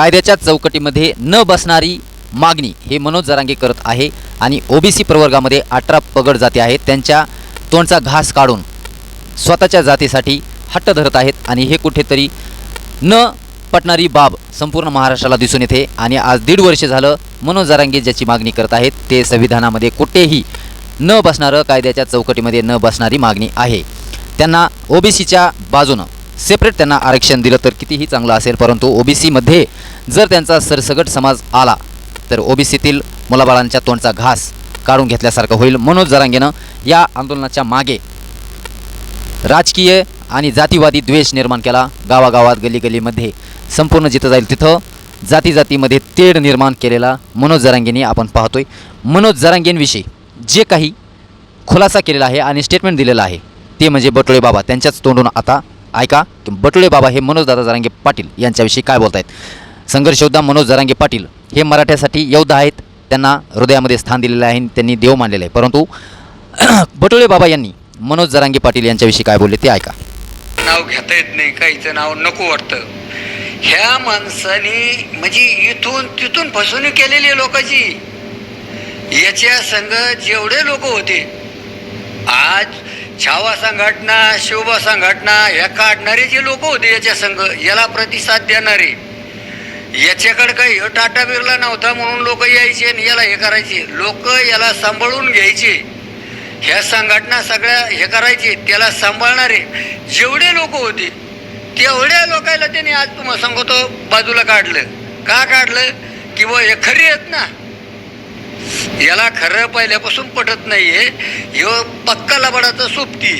कायद्याच्या चौकटीमध्ये न बसणारी मागणी हे मनोज जरांगे करत आहे आणि ओबीसी प्रवर्गामध्ये अठरा पगड जाती आहेत. त्यांच्या तोंडचा घास काढून स्वतःच्या जातीसाठी हट्ट धरत आहेत आणि हे कुठेतरी न पटणारी बाब संपूर्ण महाराष्ट्राला दिसून येते आणि आज दीड वर्ष झालं मनोज जरांगे ज्याची मागणी करत आहेत ते संविधानामध्ये कुठेही न बसणारं कायद्याच्या चौकटीमध्ये न बसणारी मागणी आहे. त्यांना ओबीसीच्या बाजूनं सेपरेट त्यांना आरक्षण दिलं तर कितीही चांगलं असेल परंतु ओबीसीमध्ये जर त्यांचा सरसगट समाज आला तर ओबीसीतील मुलाबाळांच्या तोंडचा घास काढून घेतल्यासारखं होईल. मनोज जरांगेनं या आंदोलनाच्या मागे राजकीय आणि जातीवादी द्वेष निर्माण केला. गावागावात गलीगलीमध्ये संपूर्ण जिथं जाईल तिथं जाती जातीमध्ये तेढ निर्माण केलेला मनोज जरांगेंनी आपण पाहतोय. मनोज जरांगेंविषयी जे काही खुलासा केलेला आहे आणि स्टेटमेंट दिलेलं आहे ते म्हणजे बटोळे बाबा त्यांच्याच तोंडून आता ऐका की बटुळे बाबा हे मनोज दादा जरांगे पाटील यांच्याविषयी काय बोलत आहेत संघर्षयोद्धा मनोज जरांगे पाटील हे मराठ्यासाठी योद्धा आहेत. त्यांना हृदयामध्ये स्थान दिलेलं आहे आणि त्यांनी देव मानलेलं आहे. परंतु बटुळे बाबा यांनी मनोज जरांगे पाटील यांच्याविषयी काय बोलले ते ऐका. नाव घेता येत नाही काहीचं नाव नको वाटतं. ह्या माणसाने म्हणजे इथून तिथून फसवणूक केलेली लोकांची. याच्या संघ जेवढे लोक होते आज छावा संघटना शिवबा संघटना ह्या काढणारे जे लोक होते याच्या संघ. याला प्रतिसाद देणारे. याच्याकडे काही टाटा बिरला नव्हता म्हणून लोक यायचे आणि याला हे करायचे. लोक याला सांभाळून घ्यायचे. ह्या संघटना सगळ्या हे करायचे. त्याला सांभाळणारे जेवढे लोक होते तेवढ्या लोकायला त्यांनी आज तुम्हाला सांगतो बाजूला काढलं. का काढलं? की बुवा हे खरी आहेत ना. याला खरं पहिल्यापासून पटत नाहीये. ह्यो पक्का लबाडाचा सोबती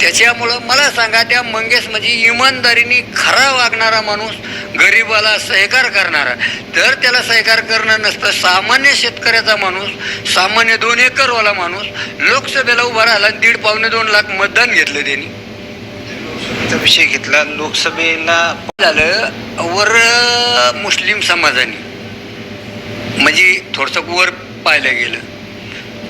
त्याच्यामुळं मला सांगा त्या मंगेश म्हणजे इमानदारीने खरा वागणारा माणूस गरिबाला सहकार करणारा. तर त्याला सहकार करणं नसतं. सामान्य शेतकऱ्याचा माणूस सामान्य दोन एकरवाला माणूस लोकसभेला उभा राहिला आणि दीड पावणे दोन लाख मतदान घेतलं त्यांनी. विषय घेतला. लोकसभेला झालं वर मुस्लिम समाजाने. म्हणजे थोडंसं वर पाहिलं गेलं.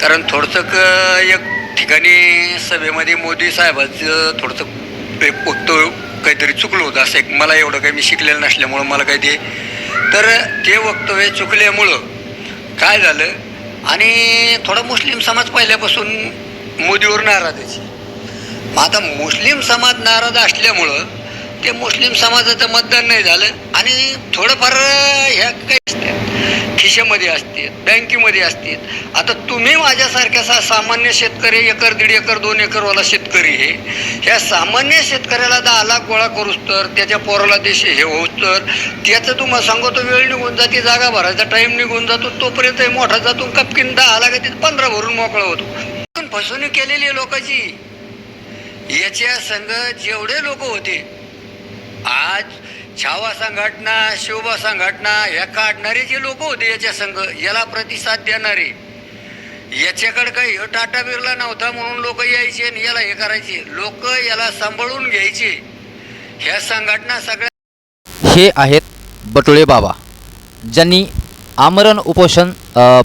कारण थोडंसं एक ठिकाणी सभेमध्ये मोदी साहेबाचं थोडंसं एक वक्तव्य काहीतरी चुकलं होतं असं एक मला एवढं काही मी शिकलेलं नसल्यामुळं मला काही ते तर ते वक्तव्य चुकल्यामुळं काय झालं? आणि थोडा मुस्लिम समाज पहिल्यापासून मोदीवर नाराज आहे. मग आता मुस्लिम समाज नाराज असल्यामुळं ते मुस्लिम समाजाचं मतदान नाही झालं आणि थोडंफार ह्या काही खिशामध्ये असतील बँकेमध्ये असतात आता तुम्ही माझ्यासारख्या सा सामान्य शेतकरी एकर दीड एकर दोन एकरवाला शेतकरी हे ह्या सामान्य शेतकऱ्याला दहा लाख गोळा करूच तर त्याच्या पोराला देश हे होऊच तर त्याचं तुम्हाला सांगतो वेळ निघून जाते जागा भरायचा टाईम निघून जातो तोपर्यंत मोठा जातो कपकिन दहा लाख तिथे पंधरा भरून मोकळा होतो. पण फसवणूक केलेली आहे लोकांची. याच्या संघ जेवढे लोक होते आज छावा संघटना शिवबा संघटना ह्या काढणारे जे लोक होते याच्या संघ. याला प्रतिसाद देणारे. याच्याकडे काही टाटा बिरला नव्हता म्हणून लोक यायचे आणि याला हे करायचे. लोक याला सांभाळून घ्यायचे. ह्या संघटना सगळ्या हे आहेत बटुळे बाबा ज्यांनी आमरण उपोषण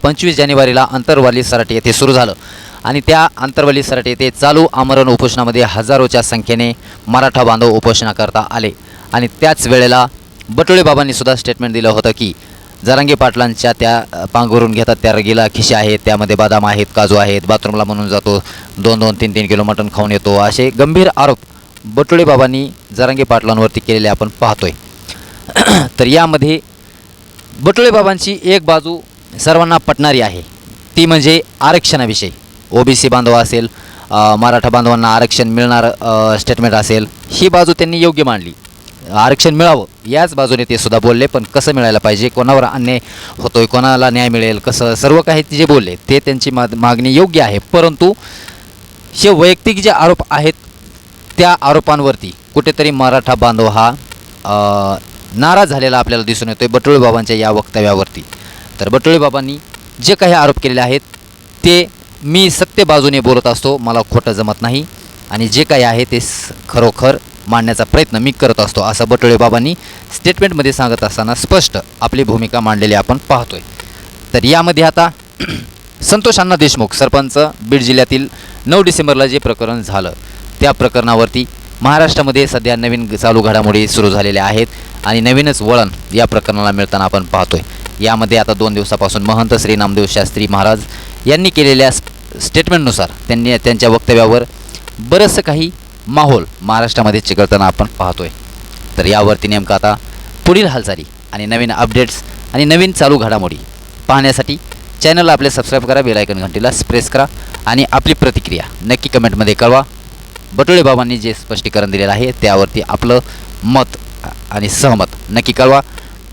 पंचवीस जानेवारीला अंतरवाली सराटी येथे सुरू झालं. आणि त्या आंतरवाली सराटी येथे चालू आमरण उपोषणामध्ये हजारोच्या संख्येने मराठा बांधव उपोषणाकरता आले. आणि त्याच वेळेला बटोळे बाबांनी सुद्धा स्टेटमेंट दिलं होतं की जरांगे पाटलांच्या त्या पांघरून घेतात त्या रगीला खिशे आहेत त्यामध्ये बदाम आहेत काजू आहेत बाथरूमला म्हणून जातो दोन दोन तीन तीन किलो मटण खाऊन येतो असे गंभीर आरोप बटोळे बाबांनी जरांगे पाटलांवरती केलेले आपण पाहतोय. तर यामध्ये बटोळे बाबांची एक बाजू सर्वांना पटणारी आहे. ती म्हणजे आरक्षणाविषयी. ओबीसी बांधव असेल मराठा बांधवांना आरक्षण मिळणार स्टेटमेंट असेल ही बाजू त्यांनी योग्य मांडली. आरक्षण मिळावं याच बाजूने ते सुद्धा बोलले पण कसं मिळायला पाहिजे कोणावर अन्याय होतोय कोणाला न्याय मिळेल कसं सर्व काही जे बोलले ते त्यांची मा मागणी योग्य आहे परंतु हे वैयक्तिक जे आरोप आहेत त्या आरोपांवरती कुठेतरी मराठा बांधव हा नाराज झालेला आपल्याला दिसून येतोय बटुळे बाबांच्या या वक्तव्यावरती. तर बटुळे बाबांनी जे काही आरोप केलेले आहेत ते मी सत्य बाजूने बोलत असतो मला खोटं जमत नाही. आणि जे काही आहे ते स- खरोखर मांडण्याचा प्रयत्न मी करत असतो असं बटोळे बाबांनी स्टेटमेंटमध्ये सांगत असताना स्पष्ट आपली भूमिका मांडलेली आपण पाहतोय. तर यामध्ये आता संतोष अण्णा देशमुख सरपंच बीड जिल्ह्यातील नऊ डिसेंबरला जे प्रकरण झालं त्या प्रकरणावरती महाराष्ट्रामध्ये सध्या नवीन चालू घडामोडी सुरू झालेल्या आहेत आणि नवीनच वळण या प्रकरणाला मिळताना आपण पाहतोय. यामध्ये आता दोन दिवसापासून महंत श्री नामदेव शास्त्री महाराज यांनी केलेल्या स्टेटमेंटनुसार त्यांनी त्यांच्या वक्तव्यावर बरंचसं काही माहोल महाराष्ट्रामध्ये चिकळताना आपण पाहतोय. तर यावरती नेमकं आता पुढील हालचाली आणि नवीन अपडेट्स आणि नवीन चालू घडामोडी पाहण्यासाठी चॅनलला आपले सबस्क्राईब करा बेलायकन घंटीला प्रेस करा आणि आपली प्रतिक्रिया नक्की कमेंटमध्ये कळवा. बटोळे बाबांनी जे स्पष्टीकरण दिलेलं आहे त्यावरती आपलं मत आणि सहमत नक्की कळवा.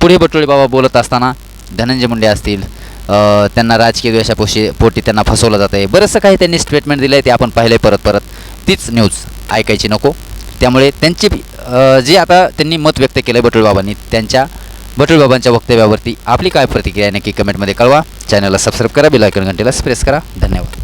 पुढे बटोळे बाबा बोलत असताना धनंजय मुंडे असतील त्यांना राजकीय द्वेषापोशी पोटी त्यांना फसवलं जातं आहे बरंचसं काही त्यांनी स्टेटमेंट दिलं आहे ते आपण पाहिलं परत परत. तीच न्यूज ऐकायची नको. त्यामुळे त्यांची जे आता त्यांनी मत व्यक्त केलं आहे त्यांच्या बटुळबाबांच्या वक्तव्यावरती आपली काय प्रतिक्रिया आहे नक्की कमेंटमध्ये कळवा. चॅनलला सबस्क्राईब करा बेल आयकॉन घंटेला प्रेस करा. धन्यवाद.